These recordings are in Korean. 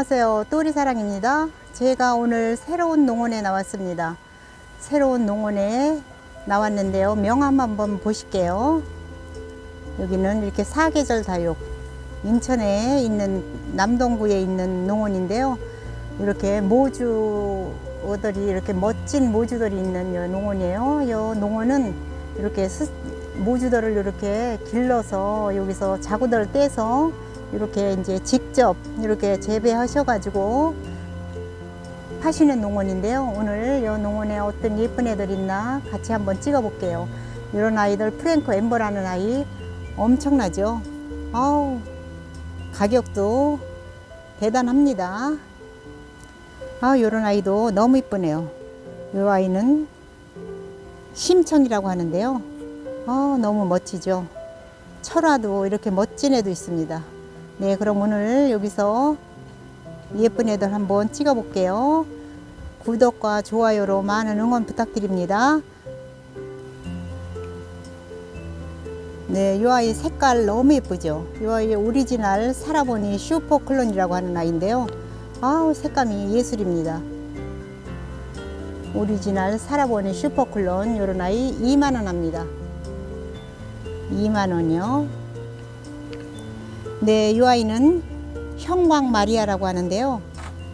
안녕하세요. 또리사랑입니다. 제가 오늘 새로운 농원에 나왔습니다. 새로운 농원에 나왔는데요. 명함 한번 보실게요. 여기는 이렇게 사계절 다육 인천에 있는 남동구에 있는 농원인데요. 이렇게 모주들이 이렇게 멋진 모주들이 있는 요 농원이에요. 이 농원은 이렇게 스- 모주들을 이렇게 길러서 여기서 자구들을 떼서 이렇게 이제 직접 이렇게 재배하셔가지고 파시는 농원인데요. 오늘 이 농원에 어떤 예쁜 애들 있나 같이 한번 찍어볼게요. 이런 아이들 프랭크 엠버라는 아이 엄청나죠? 아우 가격도 대단합니다. 아 이런 아이도 너무 이쁘네요. 이 아이는 심청이라고 하는데요. 아 너무 멋지죠? 철화도 이렇게 멋진 애도 있습니다. 네, 그럼 오늘 여기서 예쁜 애들 한번 찍어 볼게요. 구독과 좋아요로 많은 응원 부탁드립니다. 네, 이 아이 색깔 너무 예쁘죠? 이 아이 오리지널 사라보니 슈퍼 클론이라고 하는 아이인데요. 아우, 색감이 예술입니다. 오리지널 사라보니 슈퍼 클론 이런 아이 2만원 합니다. 2만원이요. 네, 이 아이는 형광 마리아라고 하는데요.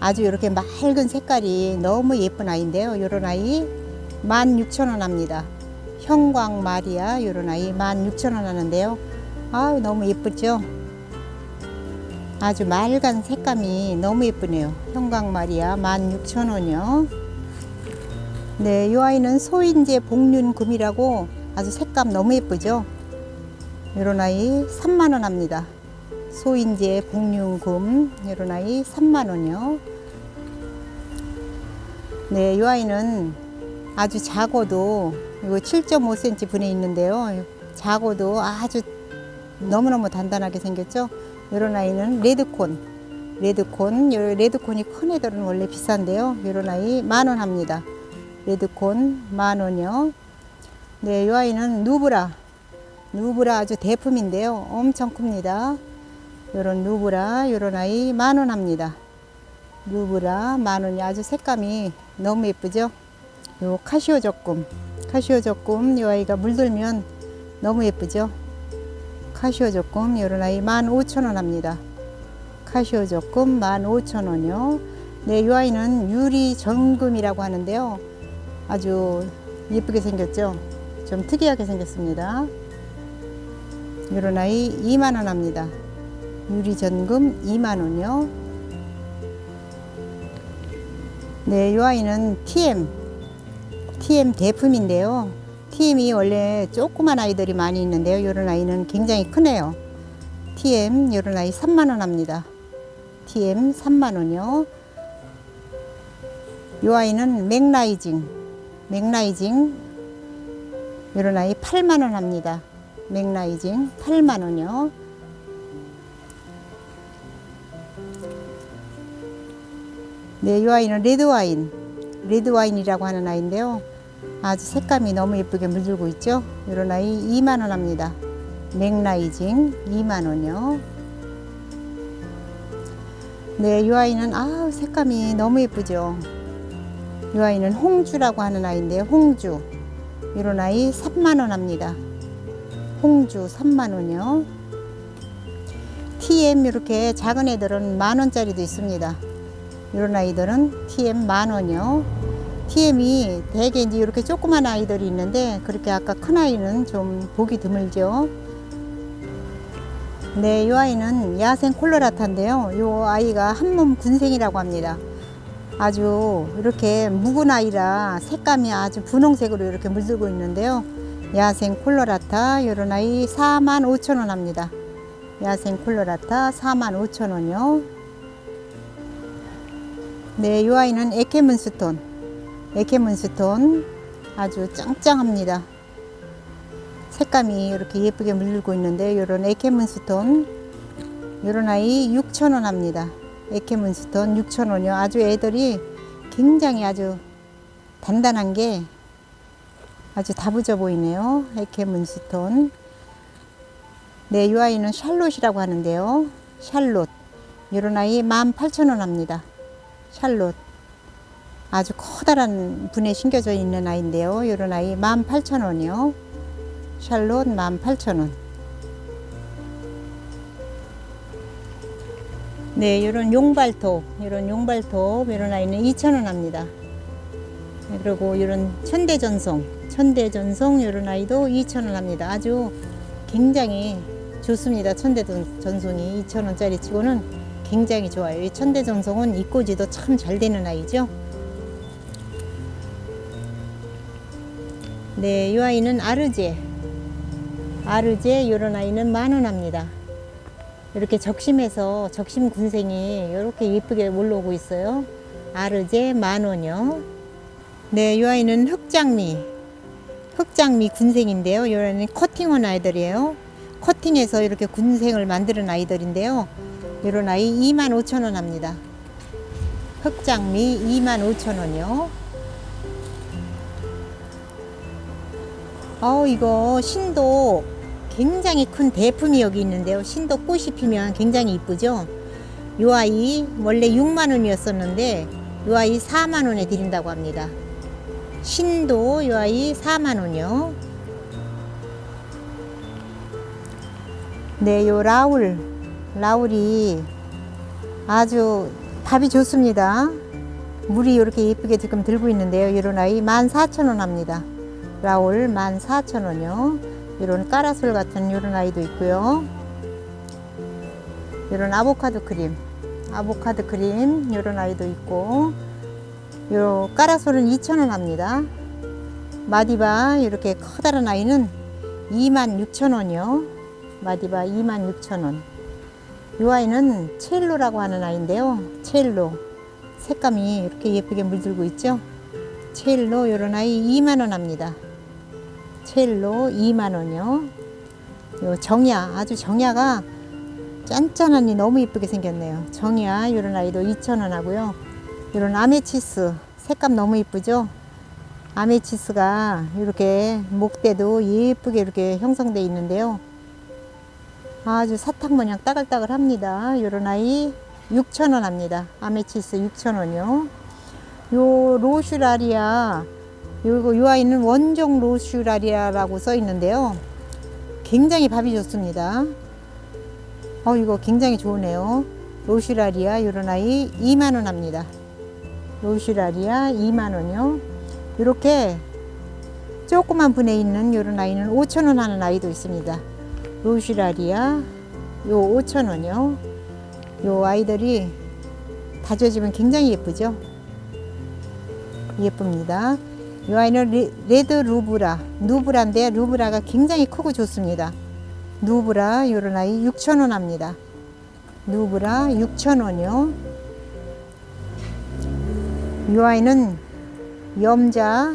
아주 이렇게 맑은 색깔이 너무 예쁜 아이인데요. 이런 아이 16,000원 합니다. 형광 마리아 이런 아이 16,000원 하는데요. 아우 너무 예쁘죠? 아주 맑은 색감이 너무 예쁘네요. 형광 마리아 16,000원이요. 네, 이 아이는 소인제 복륜금이라고 아주 색감 너무 예쁘죠? 이런 아이 3만 원 합니다. 소인제 복륜금 이런 아이 3만 원이요. 네, 이 아이는 아주 작아도 이거 7.5cm 분에 있는데요. 작아도 아주 너무너무 단단하게 생겼죠. 이런 아이는 레드콘. 레드콘, 요 레드콘이 큰 애들은 원래 비싼데요. 이런 아이 만원 합니다. 레드콘 만 원이요. 네, 이 아이는 누브라. 누브라 아주 대품인데요. 엄청 큽니다. 요런 누브라, 요런 아이 만 원 합니다. 누브라 만 원이 아주 색감이 너무 예쁘죠? 요 카시오 적금, 카시오 적금 요 아이가 물들면 너무 예쁘죠? 카시오 적금 요런 아이 만 오천 원 합니다. 카시오 적금 만 오천 원이요. 네, 요 아이는 유리 전금이라고 하는데요. 아주 예쁘게 생겼죠? 좀 특이하게 생겼습니다. 요런 아이 2만 원 합니다. 유리 전금 2만 원이요. 네, 이 아이는 TM, TM 대품인데요. TM이 원래 조그만 아이들이 많이 있는데요. 이런 아이는 굉장히 크네요. TM, 이런 아이 3만 원 합니다. TM 3만 원이요. 이 아이는 맥라이징, 맥라이징, 이런 아이 8만 원 합니다. 맥라이징 8만 원이요. 네, 이 아이는 레드 와인, 레드 와인이라고 하는 아이인데요. 아주 색감이 너무 예쁘게 물들고 있죠. 이런 아이 2만 원 합니다. 맥라이징 2만 원이요. 네, 이 아이는 아 색감이 너무 예쁘죠. 이 아이는 홍주라고 하는 아이인데요. 홍주. 이런 아이 3만 원 합니다. 홍주 3만 원이요. TM 이렇게 작은 애들은 만 원짜리도 있습니다. 이런 아이들은 TM 만 원이요. TM이 대개 이제 이렇게 조그만 아이들이 있는데 그렇게 아까 큰 아이는 좀 보기 드물죠. 네, 이 아이는 야생 콜로라타인데요. 이 아이가 한몸 군생이라고 합니다. 아주 이렇게 묵은 아이라 색감이 아주 분홍색으로 이렇게 물들고 있는데요. 야생 콜로라타 이런 아이 4만 5천 원 합니다. 야생 콜로라타 4만 5천 원이요. 네, 이 아이는 에케문스톤. 에케문스톤 아주 짱짱합니다. 색감이 이렇게 예쁘게 물들고 있는데 이런 에케문스톤 이런 아이 6천 원 합니다. 에케문스톤 6천 원이요. 아주 애들이 굉장히 아주 단단한 게 아주 다부져 보이네요. 에케문스톤. 네, 이 아이는 샬롯이라고 하는데요. 샬롯. 이런 아이 18,000원 합니다. 샬롯. 아주 커다란 분에 심겨져 있는 아이인데요. 이런 아이 18,000원이요. 샬롯 18,000원. 네, 이런 용발톱, 이런 용발톱, 이런 아이는 2,000원 합니다. 네, 그리고 이런 천대전송, 천대전송 이런 아이도 2,000원 합니다. 아주 굉장히 좋습니다. 천대전송이 2,000원짜리 치고는 굉장히 좋아요. 이 천대전송은 입고지도 참 잘 되는 아이죠. 네, 이 아이는 아르제. 아르제 이런 아이는 만원 합니다. 이렇게 적심해서 적심 군생이 이렇게 예쁘게 올라오고 있어요. 아르제 만 원이요. 네, 이 아이는 흑장미. 흑장미 군생인데요. 이 아이는 커팅한 아이들이에요. 커팅해서 이렇게 군생을 만드는 아이들인데요. 이런 아이 25,000원 합니다. 흑장미 25,000원이요. 어, 이거 신도 굉장히 큰 대품이 여기 있는데요. 신도 꽃이 피면 굉장히 이쁘죠? 요 아이 원래 6만 원이었었는데 요 아이 4만 원에 드린다고 합니다. 신도 요 아이 4만 원이요. 네, 요 라울. 라울이 아주 밥이 좋습니다. 물이 이렇게 예쁘게 지금 들고 있는데요. 이런 아이 14,000원 합니다. 라울 14,000원이요. 이런 까라솔 같은 이런 아이도 있고요. 이런 아보카도 크림, 아보카도 크림 이런 아이도 있고, 요 까라솔은 2,000원 합니다. 마디바 이렇게 커다란 아이는 26,000원이요. 마디바 26,000원. 이 아이는 첼로라고 하는 아이인데요. 첼로. 색감이 이렇게 예쁘게 물들고 있죠. 첼로 이런 아이 2만 원 합니다. 첼로 2만 원이요. 요 정야 아주 정야가 짠짠하니 너무 예쁘게 생겼네요. 정야 이런 아이도 2천 원 하고요. 이런 아메치스 색감 너무 예쁘죠. 아메치스가 이렇게 목대도 예쁘게 이렇게 형성돼 있는데요. 아주 사탕 모양 따글따글 합니다. 이런 아이 6천 원 합니다. 아메치스 6천 원이요. 요 로슈라리아 요거 요 아이는 원종 로슈라리아라고 써 있는데요. 굉장히 밥이 좋습니다. 어 이거 굉장히 좋으네요. 로슈라리아 요런 아이 2만 원 합니다. 로슈라리아 2만 원이요. 이렇게 조그만 분에 있는 요런 아이는 5천 원 하는 아이도 있습니다. 로슈라리아 요 5천 원이요. 요 아이들이 다져지면 굉장히 예쁘죠. 예쁩니다. 이 아이는 레- 레드 루브라, 누브라인데 루브라가 굉장히 크고 좋습니다. 누브라 이런 아이 6,000원 합니다. 누브라 6,000원이요. 이 아이는 염자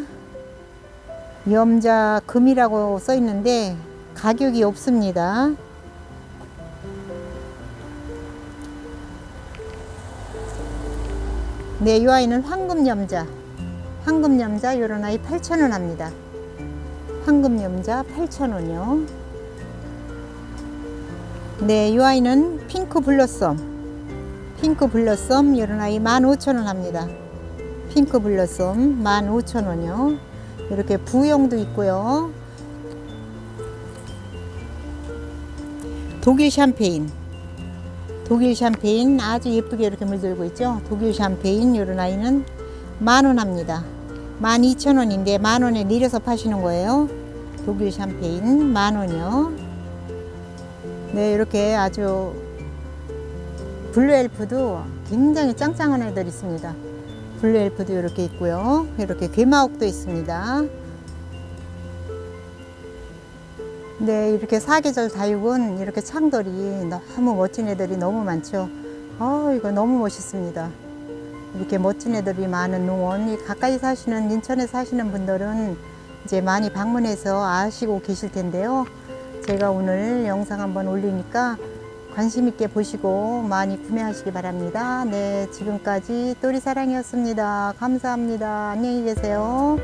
염자 금이라고 써 있는데 가격이 없습니다. 네, 이 아이는 황금염자. 황금염자 요런 아이 8,000원 합니다. 황금염자 8,000원이요. 네, 이 아이는 핑크 블러썸. 핑크 블러썸 요런 아이 15,000원 합니다. 핑크 블러썸 15,000원이요. 이렇게 부용도 있고요. 독일 샴페인. 독일 샴페인 아주 예쁘게 이렇게 물들고 있죠. 독일 샴페인 요런 아이는 만원 합니다. 만 이천 원인데 만 원에 내려서 파시는 거예요. 독일 샴페인 만 원이요. 네, 이렇게 아주 블루 엘프도 굉장히 짱짱한 애들 있습니다. 블루 엘프도 이렇게 있고요. 이렇게 괴마옥도 있습니다. 네, 이렇게 사계절 다육은 이렇게 창돌이 너무 멋진 애들이 너무 많죠. 아, 이거 너무 멋있습니다. 이렇게 멋진 애들이 많은 농원, 이 가까이 사시는 인천에 사시는 분들은 이제 많이 방문해서 아시고 계실 텐데요. 제가 오늘 영상 한번 올리니까 관심 있게 보시고 많이 구매하시기 바랍니다. 네, 지금까지 또리사랑이었습니다. 감사합니다. 안녕히 계세요.